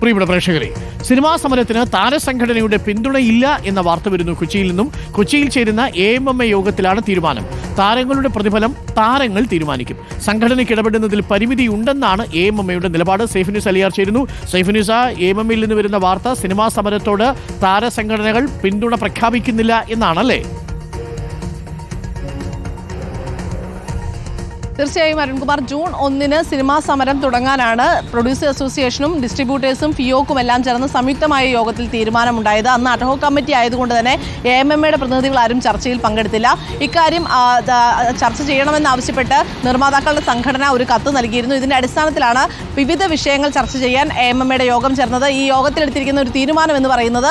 പ്രിയപ്പെട്ട പ്രേക്ഷകരെ സിനിമാ സമരത്തിന് താരസംഘടനയുടെ പിന്തുണയില്ല എന്ന വാർത്ത വരുന്നു കൊച്ചിയിൽ നിന്നും. കൊച്ചിയിൽ ചേരുന്ന എ എം എം എ യോഗത്തിലാണ് തീരുമാനം. താരങ്ങളുടെ പ്രതിഫലം താരങ്ങൾ തീരുമാനിക്കും. സംഘടനയ്ക്ക് ഇടപെടുന്നതിൽ പരിമിതി ഉണ്ടെന്നാണ് എ എം എം എയുടെ നിലപാട്. സൈഫിനുസ് അലിയാർ ചേരുന്നു. സൈഫിനുസ എ എം എം എയിൽ നിന്ന് വരുന്ന വാർത്ത സിനിമാ സമരത്തോട് താരസംഘടനകൾ പിന്തുണ പ്രഖ്യാപിക്കുന്നില്ല എന്നാണല്ലേ? തീർച്ചയായും അരുൺകുമാർ ജൂൺ ഒന്നിന് സിനിമാ സമരം തുടങ്ങാനാണ് പ്രൊഡ്യൂസർ അസോസിയേഷനും ഡിസ്ട്രിബ്യൂട്ടേഴ്സും ഫിയോക്കും എല്ലാം ചേർന്ന് സംയുക്തമായ യോഗത്തിൽ തീരുമാനമുണ്ടായത്. അന്ന് അഡ്ഹോ കമ്മിറ്റി ആയതുകൊണ്ട് തന്നെ എ എം എം എയുടെ പ്രതിനിധികൾ ആരും ചർച്ചയിൽ പങ്കെടുത്തില്ല. ഇക്കാര്യം ചർച്ച ചെയ്യണമെന്നാവശ്യപ്പെട്ട് നിർമ്മാതാക്കളുടെ സംഘടന ഒരു കത്ത് നൽകിയിരുന്നു. ഇതിന്റെ അടിസ്ഥാനത്തിലാണ് വിവിധ വിഷയങ്ങൾ ചർച്ച ചെയ്യാൻ എ എം എം എയുടെ യോഗം ചേർന്നത്. ഈ യോഗത്തിലെടുത്തിരിക്കുന്ന ഒരു തീരുമാനം എന്ന് പറയുന്നത്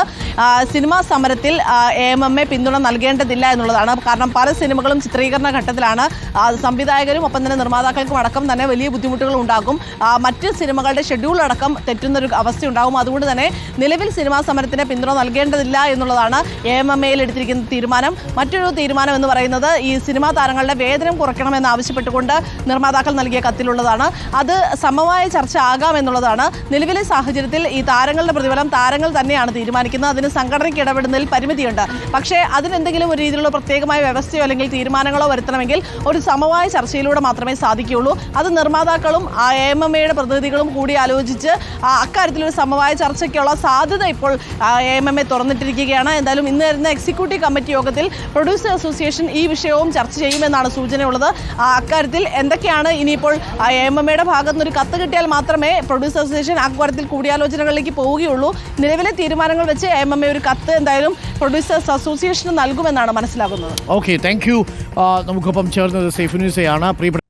സിനിമാ സമരത്തിൽ എ എം എം എ പിന്തുണ നൽകേണ്ടതില്ല എന്നുള്ളതാണ്. കാരണം പല സിനിമകളും ചിത്രീകരണ ഘട്ടത്തിലാണ്. സംവിധായകരും ഒപ്പം തന്നെ നിർമ്മാതാക്കൾക്കും അടക്കം തന്നെ വലിയ ബുദ്ധിമുട്ടുകൾ ഉണ്ടാകും. മറ്റ് സിനിമകളുടെ ഷെഡ്യൂൾ അടക്കം തെറ്റുന്നൊരു അവസ്ഥ ഉണ്ടാകും. അതുകൊണ്ട് തന്നെ നിലവിൽ സിനിമാ സമരത്തിന് പിന്തുണ നൽകേണ്ടതില്ല എന്നുള്ളതാണ് എ എം എം എയിൽ എടുത്തിരിക്കുന്ന തീരുമാനം. മറ്റൊരു തീരുമാനം എന്ന് പറയുന്നത് ഈ സിനിമാ താരങ്ങളുടെ വേതനം കുറയ്ക്കണമെന്ന് ആവശ്യപ്പെട്ടുകൊണ്ട് നിർമ്മാതാക്കൾ നൽകിയ കത്തിലുള്ളതാണ്. അത് സമവായ ചർച്ച ആകാം എന്നുള്ളതാണ്. നിലവിലെ സാഹചര്യത്തിൽ ഈ താരങ്ങളുടെ പ്രതിഫലം താരങ്ങൾ തന്നെയാണ് തീരുമാനിക്കുന്നത്. അതിന് സംഘടനയ്ക്ക് ഇടപെടുന്നതിൽ പരിമിതിയുണ്ട്. പക്ഷേ അതിനെന്തെങ്കിലും ഒരു രീതിയിലുള്ള പ്രത്യേകമായ വ്യവസ്ഥയോ അല്ലെങ്കിൽ തീരുമാനങ്ങളോ വരുത്തണമെങ്കിൽ ഒരു സമവായ ചർച്ചയിലൂടെ മാത്രമേ സാധിക്കുകയുള്ളൂ. അത് നിർമ്മാതാക്കളും എം എം എയുടെ പ്രതിനിധികളും കൂടി ആലോചിച്ച് അക്കാര്യത്തിലൊരു സമവായ ചർച്ചയ്ക്കുള്ള സാധ്യത ഇപ്പോൾ എം എം എ തുറന്നിട്ടിരിക്കുകയാണ്. എന്തായാലും ഇന്ന് വരുന്ന എക്സിക്യൂട്ടീവ് കമ്മിറ്റി യോഗത്തിൽ പ്രൊഡ്യൂസർ അസോസിയേഷൻ ഈ വിഷയവും ചർച്ച ചെയ്യുമെന്നാണ് സൂചനയുള്ളത്. അക്കാര്യത്തിൽ എന്തൊക്കെയാണ് ഇനിയിപ്പോൾ എം എം എയുടെ ഭാഗത്തു നിന്ന് ഒരു കത്ത് കിട്ടിയാൽ മാത്രമേ പ്രൊഡ്യൂസർ അസോസിയേഷൻ അക്കാര്യത്തിൽ കൂടിയാലോചനകളിലേക്ക് പോവുകയുള്ളൂ. നിലവിലെ തീരുമാനങ്ങൾ വെച്ച് എം എം എ ഒരു കത്ത് എന്തായാലും പ്രൊഡ്യൂസേഴ്സ് അസോസിയേഷന് നൽകുമെന്നാണ് മനസ്സിലാകുന്നത്. ഓക്കെ താങ്ക് യു നമുക്കൊപ്പം ചേർന്നത് സേഫ് ന്യൂസ് പ്രിയപ്പെട്ട